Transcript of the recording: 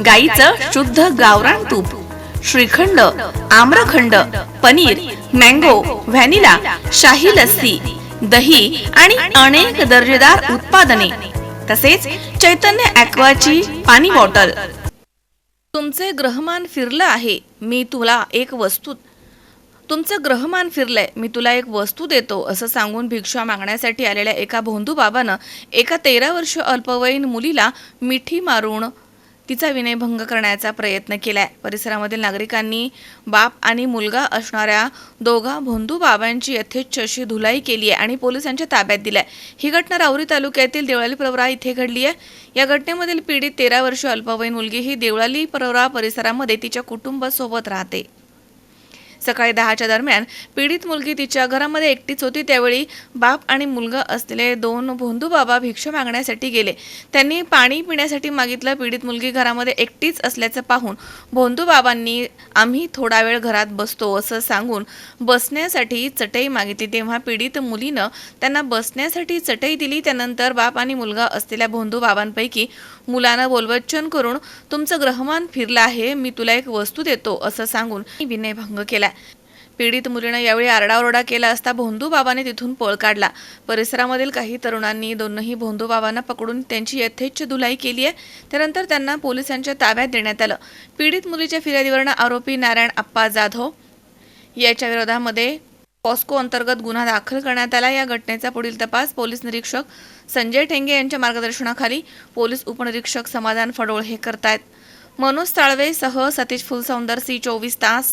गाईचं शुद्ध गावरान तूप श्रीखंड आम्रखंड पनीर मँगो व्हॅनिला शाही लस्सी दही आणि अनेक दर्जेदार उत्पादने. तसेच चैतन्य ॲक्वाची पाणी बॉटल. तुमचे ग्रहमान फिरलं आहे मी तुला एक वस्तू तुमचं ग्रहमान फिरलंय मी तुला एक वस्तू देतो असं सांगून भिक्षा मागण्यासाठी आलेल्या एका भोंदू बाबानं एका तेरा वर्ष अल्पवयीन मुलीला मिठी मारून तिचा विनयभंग करण्याचा प्रयत्न केलाय. परिसरामधील नागरिकांनी बाप आणि मुलगा असणाऱ्या दोघा भोंदू बाबांची यथेच्छ अशी धुलाई केली आहे आणि पोलिसांच्या ताब्यात दिलाय. ही घटना राहुरी तालुक्यातील देवळाली प्रवरा इथे घडली आहे या घटनेमधील पीडित तेरा वर्ष अल्पवयीन मुलगी ही देवळाली प्रवरा परिसरामध्ये तिच्या कुटुंबासोबत राहते. सकाळी दहाच्या दरम्यान पीडित मुलगी तिच्या घरामध्ये एकटीच होती. त्यावेळी बाप आणि मुलगा असलेले दोन भोंदू बाबा भिक्षा मागण्यासाठी गेले. त्यांनी पाणी पिण्यासाठी मागितलं. पीडित मुलगी घरामध्ये एकटीच असल्याचं पाहून भोंदू बाबांनी आम्ही थोडा वेळ घरात बसतो असं सांगून बसण्यासाठी चटई मागितली. तेव्हा पीडित मुलीनं त्यांना बसण्यासाठी चटई दिली. त्यानंतर बाप आणि मुलगा असलेल्या भोंदू बाबांपैकी मुलानं बोलवच्चन करून तुमचं ग्रहमान फिरलं आहे. मी तुला एक वस्तू देतो असं सांगून विनयभंग केला. पीडित मुलीनं यावेळी आरडाओरडा केला असता भोंदू बाबाने तिथून पळ काढला. परिसरामधील काही तरुणांनी दोनही भोंदू बाबांना पकडून त्यांची यथेच्छ धुलाई केली आहे. त्यानंतर त्यांना पोलिसांच्या ताब्यात देण्यात आलं. पीडित मुलीच्या फिर्यादीवरनं आरोपी नारायण आप्पा जाधव याच्या विरोधामध्ये पॉस्को अंतर्गत गुन्हा दाखल करण्यात आला. या घटनेचा पुढील तपास पोलीस निरीक्षक संजय ठेंगे यांच्या मार्गदर्शनाखाली पोलीस उपनिरीक्षक समाधान फडोळ हे करतायत. मनोज साळवे सह सतीश फुलसौंदर सी चोवीस तास